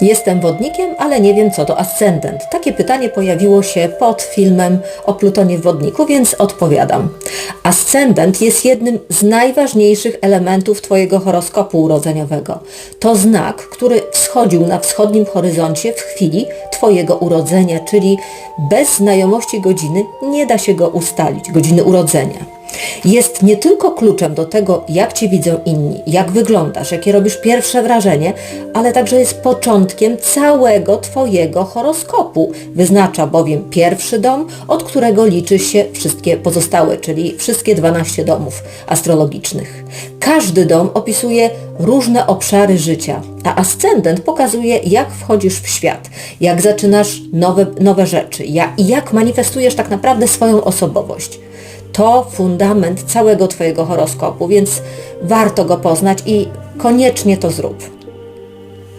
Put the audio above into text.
Jestem wodnikiem, ale nie wiem co to ascendent. Takie pytanie pojawiło się pod filmem o Plutonie w wodniku, więc odpowiadam. Ascendent jest jednym z najważniejszych elementów Twojego horoskopu urodzeniowego. To znak, który wschodził na wschodnim horyzoncie w chwili Twojego urodzenia, czyli bez znajomości godziny nie da się go ustalić, godziny urodzenia. Jest nie tylko kluczem do tego, jak Cię widzą inni, jak wyglądasz, jakie robisz pierwsze wrażenie, ale także jest początkiem całego Twojego horoskopu. Wyznacza bowiem pierwszy dom, od którego liczy się wszystkie pozostałe, czyli wszystkie 12 domów astrologicznych. Każdy dom opisuje różne obszary życia, a ascendent pokazuje, jak wchodzisz w świat, jak zaczynasz nowe, nowe rzeczy i jak manifestujesz tak naprawdę swoją osobowość to fundament całego Twojego horoskopu, więc warto go poznać i koniecznie to zrób.